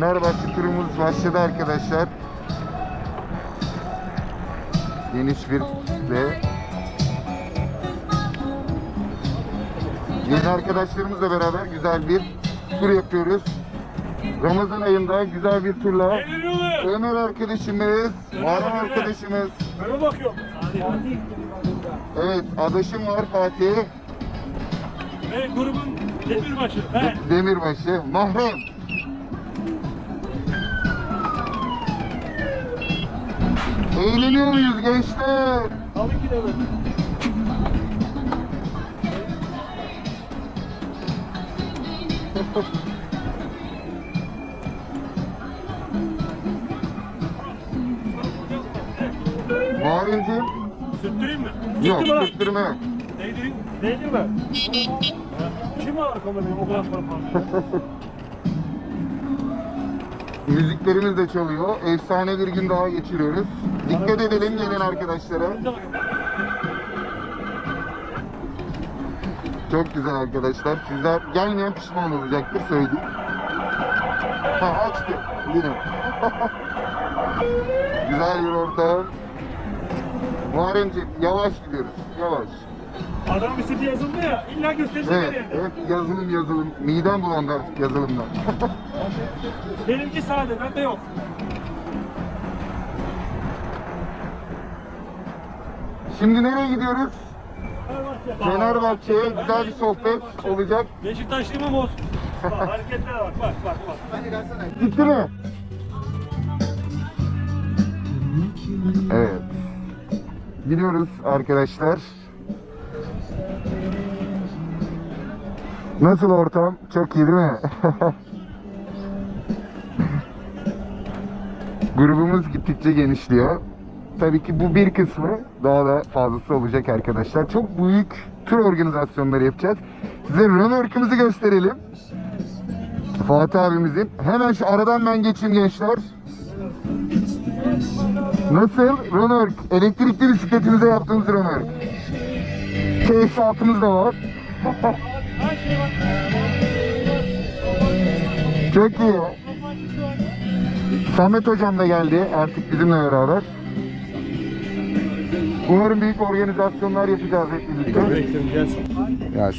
Fenerbahçe turumuz başladı arkadaşlar. Geniş bir de yeni arkadaşlarımızla beraber güzel bir tur yapıyoruz. Ramazan ayında güzel bir turla Ömer arkadaşımız, Muharrem arkadaşımız, Öyle bakıyorum. evet adaşım var Fatih, Ve grubun demirbaşı. Ben. Demirbaşı, Mahrem. Eğleniyor muyuz gençler? Tabii ki de. Muharremciğim, Sürttüreyim mi? yok Sürttür lan. tutturma yok. Değdir mi? Kim var kamerayı o kadar para? Müziklerimiz de çalıyor. Efsane bir gün daha geçiriyoruz. Dikkat edelim gelen arkadaşlara. Çok güzel arkadaşlar. Sizler gelmeyen pişman olacaktır söyleyeyim. Ha açtı. Yine. güzel bir ortam. Muharremciğim yavaş gidiyoruz. Yavaş. Adam istediği yazıldı ya. İlla gösterecek Evet, evet, evet yazılım yazılım. Midem bulandı artık yazılımdan. Benimki sade. Bende yok. Şimdi nereye gidiyoruz? Fenerbahçe. Fenerbahçe'ye güzel bir sohbet olacak. Beşiktaşlı mı boz? Bak hareketlere bak. Bak bak bak. Gitti mi? Evet. Gidiyoruz arkadaşlar. Nasıl ortam? Çok iyi değil mi? Grubumuz gittikçe genişliyor. Tabii ki bu bir kısmı daha da fazlası olacak arkadaşlar. Çok büyük tur organizasyonları yapacağız. Size römorkumuzu gösterelim. Fatih abimizin. Hemen şu aradan ben geçeyim gençler. Nasıl? Römork. Elektrikli bisikletimize yaptığımız römork. Tesisatımız da var. Çok iyi. Samet hocam da geldi artık bizimle beraber. Umarım büyük organizasyonlar yapacağız hep birlikte. Ya,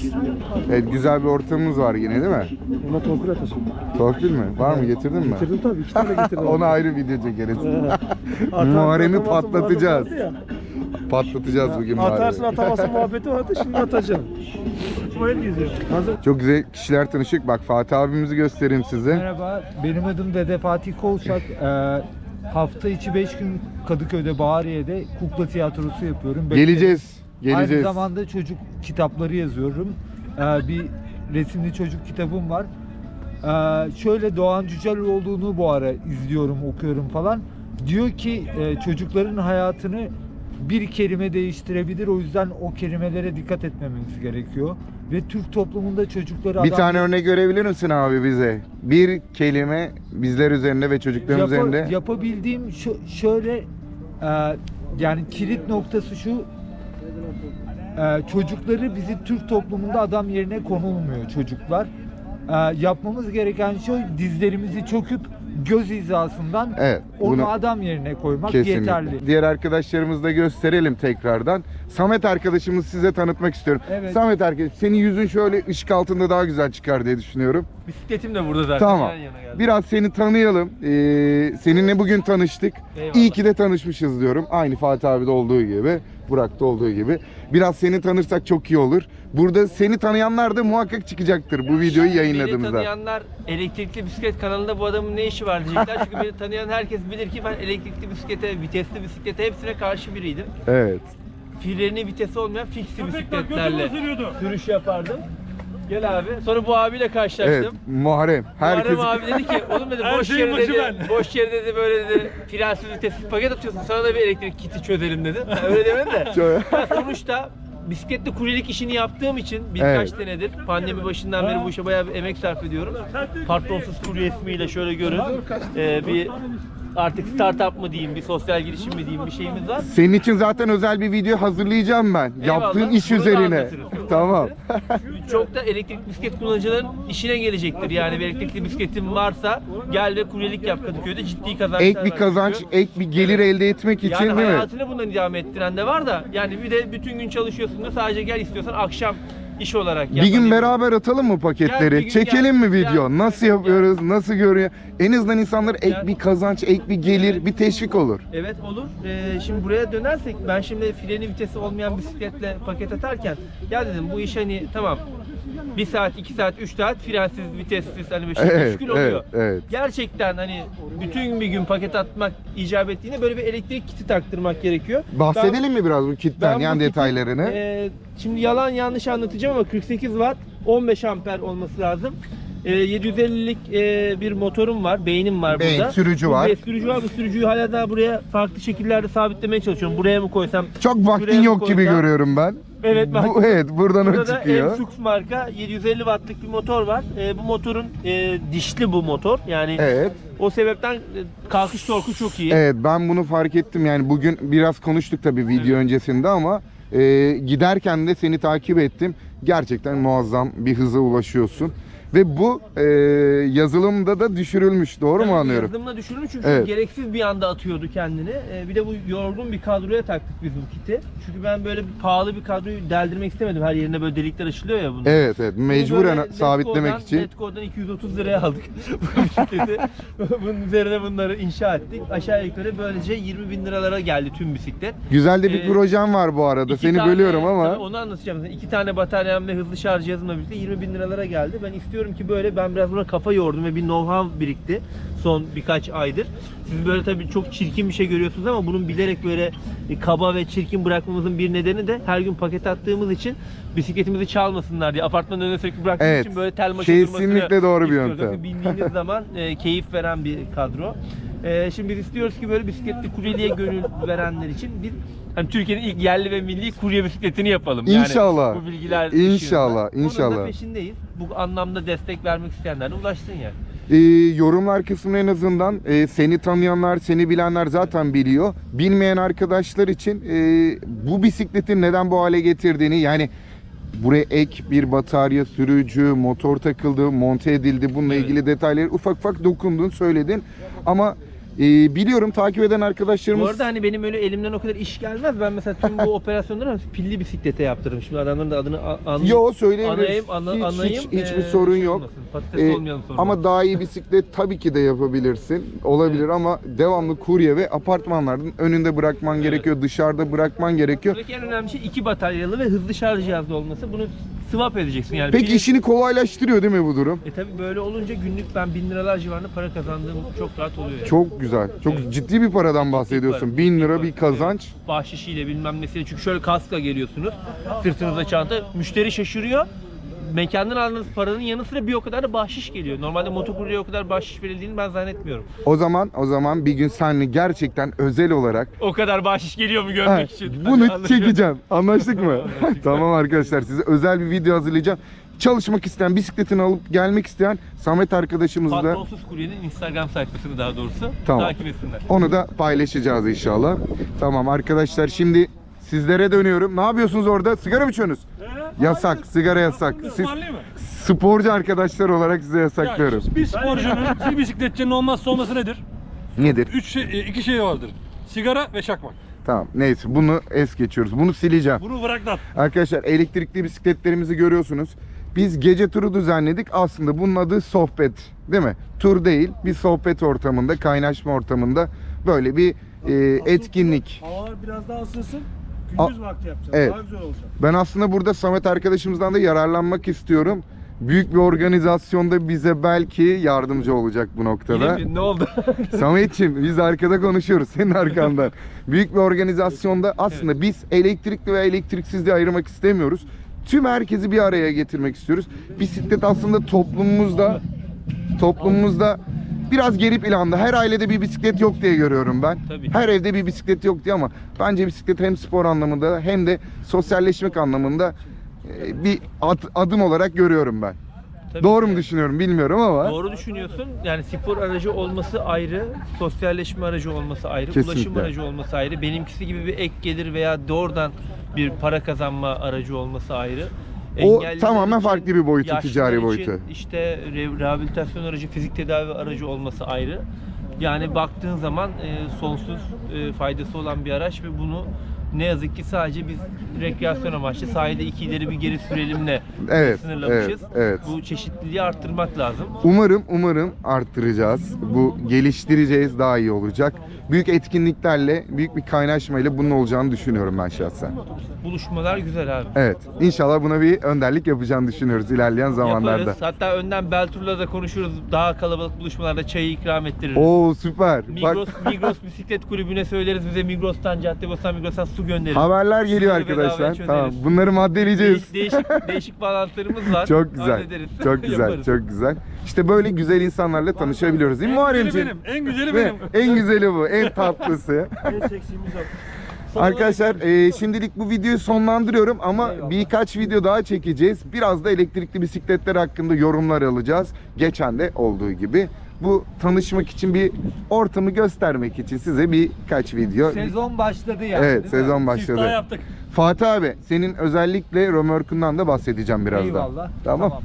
evet, güzel bir ortamımız var yine değil mi? Ona torpil atasın. Torpil mi? Var mı? Getirdin mi? Getirdim tabii. iki tane getirdim. Ona ayrı video çekeriz. Muharrem'i patlatacağız. Patlatacağız bugün Atarsın Muharrem'i. atamazsın muhabbeti vardı şimdi atacağım. Geziyorum. Hazır. Çok güzel kişiler tanışık. Bak Fatih abimizi göstereyim size. Merhaba, benim adım Dede Fatih Kovsak. Ee, hafta içi 5 gün Kadıköy'de, Bahariye'de kukla tiyatrosu yapıyorum. Bekleriz. Geleceğiz. Aynı Geleceğiz. zamanda çocuk kitapları yazıyorum. Ee, bir resimli çocuk kitabım var. Ee, şöyle Doğan Cüceloğlu'nu bu ara izliyorum, okuyorum falan. Diyor ki e, çocukların hayatını bir kelime değiştirebilir. O yüzden o kelimelere dikkat etmemiz gerekiyor. Ve Türk toplumunda çocukları Bir adam- tane örnek görebilir misin abi bize? Bir kelime bizler üzerinde ve çocukların Yapa- üzerinde. Yapabildiğim şu, şöyle e, yani kilit noktası şu e, çocukları bizi Türk toplumunda adam yerine konulmuyor çocuklar. E, yapmamız gereken şey dizlerimizi çöküp göz hizasından Evet. onu Bunu adam yerine koymak kesinlikle. yeterli. Diğer arkadaşlarımızı da gösterelim tekrardan. Samet arkadaşımızı size tanıtmak istiyorum. Evet. Samet arkadaş, senin yüzün şöyle ışık altında daha güzel çıkar diye düşünüyorum. Bisikletim de burada zaten. Tamam. Biraz seni tanıyalım. Ee, seninle bugün tanıştık. Eyvallah. İyi ki de tanışmışız diyorum. Aynı Fatih abi de olduğu gibi, Burak'ta olduğu gibi. Biraz seni tanırsak çok iyi olur. Burada seni tanıyanlar da muhakkak çıkacaktır bu videoyu Beni yayınladığımızda. tanıyanlar elektrikli bisiklet kanalında bu adamın ne işi var diyecekler. Çünkü beni tanıyan herkes bilir ki ben elektrikli bisiklete, vitesli bisiklete hepsine karşı biriydim. Evet. Freni vitesi olmayan Köpek bak bisikletlerle ısırıyordu. sürüş yapardım. Gel abi. Sonra bu abiyle Evet, karşılaştım. Muharrem. Herkes Muharrem abi dedi ki oğlum dedi Her boş şeyin yere başı dedi, ben." boş yere dedi böyle dedi frensiz vitessiz paket atıyorsun sana da bir elektrik kiti çözelim dedi. Ha, Öyle demedi de. Ya sonuçta bisikletli kuryelik işini yaptığım için birkaç Evet. senedir pandemi başından beri bu işe bayağı bir emek sarf ediyorum. Patronsuz kurye ismiyle şöyle görün. Ee, bir artık startup mı diyeyim, bir sosyal girişim mi diyeyim bir şeyimiz var. Senin için zaten özel bir video hazırlayacağım ben. Yaptığın iş bunu da üzerine. anlatırız. Tamam. Çok da elektrikli bisiklet kullanıcıların işine gelecektir. Yani bir elektrikli bisikletin varsa gel ve kuryelik yap Kadıköy'de ciddi kazançlar ek bir var kazanç, çünkü. ek bir gelir elde etmek için Yani değil mi? hayatını bundan idame ettiren de var da yani bir de bütün gün çalışıyorsun da sadece gel istiyorsan akşam iş olarak. Bir gün beraber atalım mı paketleri? Gel Çekelim gel. mi video? Gel. Nasıl Gel. yapıyoruz? Nasıl görüyor? En azından insanlar ek Gel. bir kazanç, ek bir gelir, bir teşvik olur. Evet olur. Ee, şimdi buraya dönersek ben şimdi freni vitesi olmayan bisikletle paket atarken ya dedim bu iş hani tamam bir saat, iki saat, üç saat frensiz, vitessiz hani böyle şey Evet, müşkül oluyor. evet, evet. Gerçekten hani bütün bir gün paket atmak icap ettiğinde böyle bir elektrik kiti taktırmak gerekiyor. Bahsedelim mi biraz bu kitten bu yan kitin, detaylarını? e, şimdi yalan yanlış anlatacağım ama 48 watt 15 amper olması lazım. E, 750'lik e, bir motorum var, beynim var Beyin, burada. sürücü var. be- sürücü var. Bu sürücüyü hala daha buraya farklı şekillerde sabitlemeye çalışıyorum. Buraya mı koysam? Çok vaktin şuraya mı yok gibi koysam? görüyorum ben. Evet, Bu, vaktim- evet buradan o Burada da çıkıyor. Emsux marka 750 wattlık bir motor var. E, bu motorun e, dişli bu motor. Yani Evet. o sebepten e, kalkış torku çok iyi. Evet ben bunu fark ettim yani bugün biraz konuştuk tabii video öncesinde ama e, giderken de seni takip ettim. Gerçekten muazzam bir hıza ulaşıyorsun. Ve bu e, yazılımda da düşürülmüş doğru mu anlıyorum? Yazılımla düşürülmüş çünkü Evet. gereksiz bir anda atıyordu kendini. Ee, bir de bu yorgun bir kadroya taktık biz bu kiti. Çünkü ben böyle bir pahalı bir kadroyu deldirmek istemedim. Her yerine böyle delikler açılıyor ya bunun. Evet evet Bunu mecburen böyle sabitlemek Letgo'dan- için. Letgo'dan 230 liraya aldık bu bisikleti. Bunun üzerine bunları inşa ettik. Aşağı yukarı böylece 20 bin liralara geldi tüm bisiklet. Güzel de bir Ee, projem var bu arada İki seni tane- bölüyorum ama. tabii onu anlatacağım. İki tane bataryam ve hızlı şarj cihazımla birlikte 20 bin liralara geldi. Ben istiyorum ki böyle ben biraz buna kafa yordum ve bir know-how birikti son birkaç aydır. Siz böyle tabii çok çirkin bir şey görüyorsunuz ama bunun bilerek böyle kaba ve çirkin bırakmamızın bir nedeni de her gün paket attığımız için bisikletimizi çalmasınlar diye apartmanın önüne sürekli bıraktığımız Evet, için böyle tel maşa kesinlikle durmasını doğru bir yöntem. Çünkü Bindiğiniz zaman e, keyif veren bir kadro. E, şimdi biz istiyoruz ki böyle bisikletli kuryeliğe gönül verenler için bir hani Türkiye'nin ilk yerli ve milli kurye bisikletini yapalım. Yani İnşallah. bu bilgiler İnşallah. Onun inşallah. da peşindeyiz. Bu anlamda destek vermek isteyenler de ulaşsın yani. Ee, yorumlar kısmına en azından e, seni tanıyanlar, seni bilenler zaten biliyor. Bilmeyen arkadaşlar için e, bu bisikletin neden bu hale getirdiğini yani buraya ek bir batarya, sürücü, motor takıldı, monte edildi. Bununla Evet. ilgili detayları ufak ufak dokundun, söyledin. Ama e, biliyorum takip eden arkadaşlarımız Bu arada hani benim öyle elimden o kadar iş gelmez. Ben mesela tüm bu operasyonları pilli bisiklete yaptırdım. Şimdi adamların da adını anlayayım. Yo söyleyebiliriz. Anayım, ana, hiç, anayım. hiç, hiçbir Ee, sorun şey yok. Patates Ee, olmayalım sorun. ama daha iyi bisiklet tabii ki de yapabilirsin. Olabilir ama devamlı kurye ve apartmanların önünde bırakman gerekiyor, dışarıda bırakman gerekiyor. Buradaki en önemli şey iki bataryalı ve hızlı şarj cihazlı olması. Bunu swap edeceksin yani. Peki işini kolaylaştırıyor değil mi bu durum? E tabi böyle olunca günlük ben 1000 liralar civarında para kazandığım çok rahat oluyor. Yani. Çok güzel. Çok Evet. ciddi bir paradan bahsediyorsun. para, 1000 ciddi lira para. bir kazanç. Bahşişiyle bilmem nesiyle çünkü şöyle kaskla geliyorsunuz. Sırtınızda çanta. Müşteri şaşırıyor. Mekandan aldığınız paranın yanı sıra bir o kadar da bahşiş geliyor. Normalde motokuryeye o kadar bahşiş verildiğini ben zannetmiyorum. O zaman o zaman bir gün seninle gerçekten özel olarak O kadar bahşiş geliyor mu görmek için. bunu çekeceğim. Anlaştık mı? tamam arkadaşlar size özel bir video hazırlayacağım. Çalışmak isteyen, bisikletini alıp gelmek isteyen Samet arkadaşımız da Patronsuz Kurye'nin Instagram sayfasını daha doğrusu Tamam. takip etsinler. Onu da paylaşacağız inşallah. Tamam arkadaşlar şimdi sizlere dönüyorum. Ne yapıyorsunuz orada? Sigara mı içiyorsunuz? Yasak, sigara yasak. Siz Ismarlayayım mı? sporcu arkadaşlar olarak size yasaklıyorum. Ya, bir sporcunun, bir bisikletçinin olmazsa olması nedir? Nedir? Üç şey, e, iki şey vardır. Sigara ve çakmak. Tamam neyse bunu es geçiyoruz. Bunu sileceğim. Bunu bırak lan. Arkadaşlar elektrikli bisikletlerimizi görüyorsunuz. Biz gece turu düzenledik. Aslında bunun adı sohbet. Değil mi? Tur değil. Bir sohbet ortamında, kaynaşma ortamında böyle bir e, etkinlik. Havalar biraz daha ısınsın. A- Gündüz vakti yapacağız. Evet. Daha güzel olacak. Ben aslında burada Samet arkadaşımızdan da yararlanmak istiyorum. Büyük bir organizasyonda bize belki yardımcı olacak bu noktada. Yine mi? Ne oldu? Samet'ciğim biz arkada konuşuyoruz senin arkandan. Büyük bir organizasyonda aslında biz elektrikli ve elektriksizliği ayırmak istemiyoruz. Tüm herkesi bir araya getirmek istiyoruz. Bisiklet aslında toplumumuzda toplumumuzda biraz geri planda. Her ailede bir bisiklet yok diye görüyorum ben. Tabii. Her evde bir bisiklet yok diye ama bence bisiklet hem spor anlamında hem de sosyalleşmek anlamında e, bir ad- adım olarak görüyorum ben. Tabii Doğru ki. mu düşünüyorum bilmiyorum ama. Doğru düşünüyorsun. Yani spor aracı olması ayrı, sosyalleşme aracı olması ayrı, Kesinlikle. ulaşım aracı olması ayrı. Benimkisi gibi bir ek gelir veya doğrudan bir para kazanma aracı olması ayrı. O Engelliler tamamen için, farklı bir boyutu, yaşlılar ticari için boyutu. işte re- rehabilitasyon aracı, fizik tedavi aracı olması ayrı. Yani baktığın zaman e, sonsuz e, faydası olan bir araç ve bunu ne yazık ki sadece biz rekreasyon amaçlı sahilde iki ileri bir geri sürelimle Evet, sınırlamışız. evet, evet. Bu çeşitliliği arttırmak lazım. Umarım umarım arttıracağız. Bu geliştireceğiz daha iyi olacak. Büyük etkinliklerle, büyük bir kaynaşmayla bunun olacağını düşünüyorum ben şahsen. Buluşmalar güzel abi. Evet. İnşallah buna bir önderlik yapacağını düşünüyoruz ilerleyen zamanlarda. Yaparız. Hatta önden Beltur'la da konuşuruz. Daha kalabalık buluşmalarda çayı ikram ettiririz. Oo süper. Migros, Bak Migros bisiklet kulübüne söyleriz bize Migros'tan, Caddebostan Migros'tan su gönderin. haberler geliyor bedavaya arkadaşlar. Tamam. Bunları maddeleyeceğiz. Değiş- değişik değişik bağlantılarımız var. Çok güzel. Çok güzel. Çok güzel. İşte böyle güzel insanlarla tanışabiliyoruz değil mi Muharremciğim? benim. En güzeli benim. en güzeli bu. En tatlısı. En seksimiz o. Arkadaşlar e, şimdilik bu videoyu sonlandırıyorum ama birkaç video daha çekeceğiz. Biraz da elektrikli bisikletler hakkında yorumlar alacağız. Geçen de olduğu gibi. Bu tanışmak için bir ortamı göstermek için size birkaç video. Sezon başladı yani. Evet sezon başladı. yaptık. Fatih abi senin özellikle römorkundan da bahsedeceğim birazdan. Eyvallah. Tamam.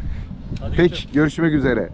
Peki görüşmek üzere.